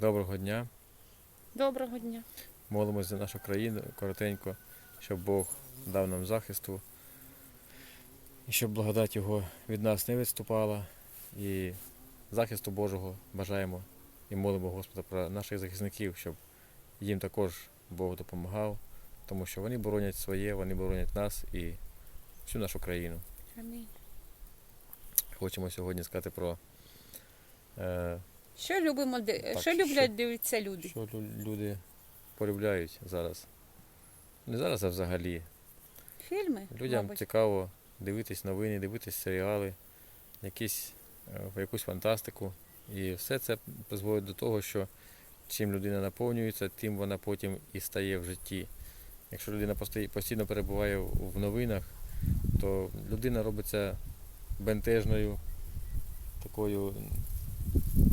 Доброго дня. Доброго дня. Молимось за нашу країну коротенько, щоб Бог дав нам захисту, і щоб благодать Його від нас не відступала. І захисту Божого бажаємо і молимо Господа про наших захисників, щоб їм також Бог допомагав, тому що вони боронять своє, вони боронять нас і всю нашу країну. Амінь. Хочемо сьогодні сказати про е, Що любимо Так, що що- люблять дивитися люди? що лю- люди полюбляють зараз. Не зараз, а взагалі. Фільми? Людям мабуть. цікаво дивитись новини, дивитись серіали, якісь, е, якусь фантастику. І все це призводить до того, що чим людина наповнюється, тим вона потім і стає в житті. Якщо людина постій- постійно перебуває в в новинах, то людина робиться бентежною, такою,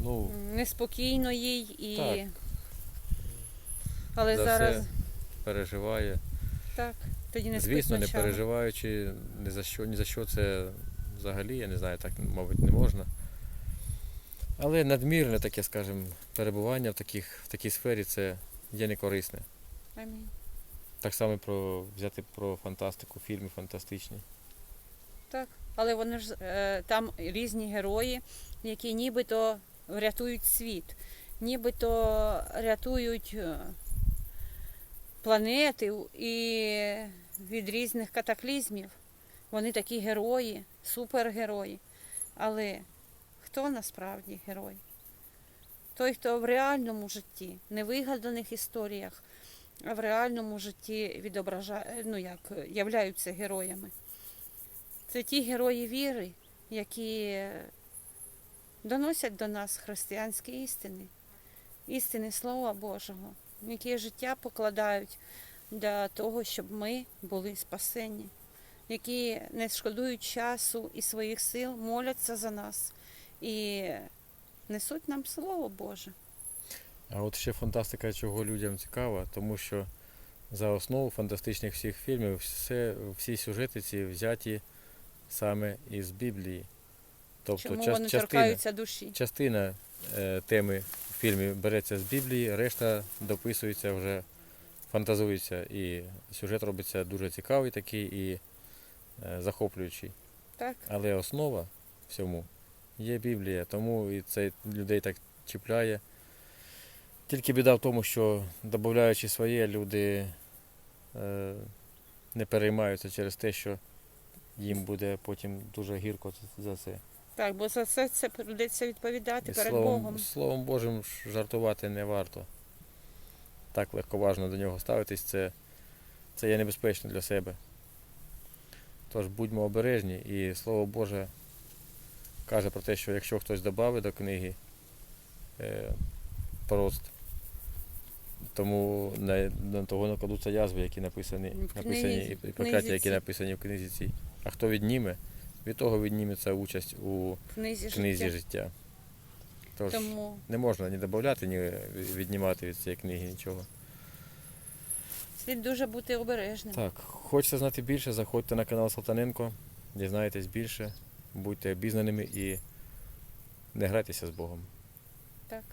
ну, Неспокійно їй і. Так. Але за зараз все переживає. так, тоді не Звісно, не переживаючи ні за що, ні за що це взагалі, я не знаю, так, мабуть, не можна. Але надмірне таке, скажімо, перебування в, таких, в такій сфері це є некорисне. Амінь. Так само про взяти про фантастику, фільми фантастичні. Так. Але вони ж е, там різні герої, які нібито врятують світ, нібито рятують е, планети і від різних катаклізмів. Вони такі герої, супергерої. Але хто насправді герой? Той, хто в реальному житті, не вигаданих історіях, а в реальному житті відображає, ну як являються героями. Це ті герої віри, які доносять до нас християнські істини, істини Слова Божого, які життя покладають для того, щоб ми були спасені, які не шкодують часу і своїх сил, моляться за нас і несуть нам Слово Боже. А от ще фантастика, чого людям цікава, тому що за основу фантастичних всіх фільмів все, всі сюжети ці взяті саме із Біблії. Тобто Чому час- вони частина, торкаються душі? частина е, теми в фільмі береться з Біблії, решта дописується вже, фантазується. І сюжет робиться дуже цікавий такий і е, захоплюючий. Так, Але основа всьому є Біблія, тому і це людей так чіпляє. Тільки біда в тому, що додаючи своє, люди е, не переймаються через те, що їм буде потім дуже гірко за це. Так, бо за все це прийдеться відповідати І перед словом, Богом. словом Божим ж жартувати не варто. Так легковажно до нього ставитись, це, це є небезпечно для себе. Тож будьмо обережні, і Слово Боже каже про те, що якщо хтось додав до книги е, прост, тому на, на того накладуться язви, які написані, В написані книзі- і в прокляття, які написані в книзі цій. А хто відніме, від того відніметься участь у книзі, книзі життя. життя. Тож Тому не можна ні додати, ні віднімати від цієї книги нічого. слід дуже бути обережним. Так, хочете знати більше, заходьте на канал Салтаненко, дізнайтесь більше, будьте обізнаними і не грайтеся з Богом. Так.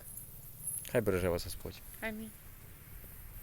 Хай береже вас Господь. Амінь.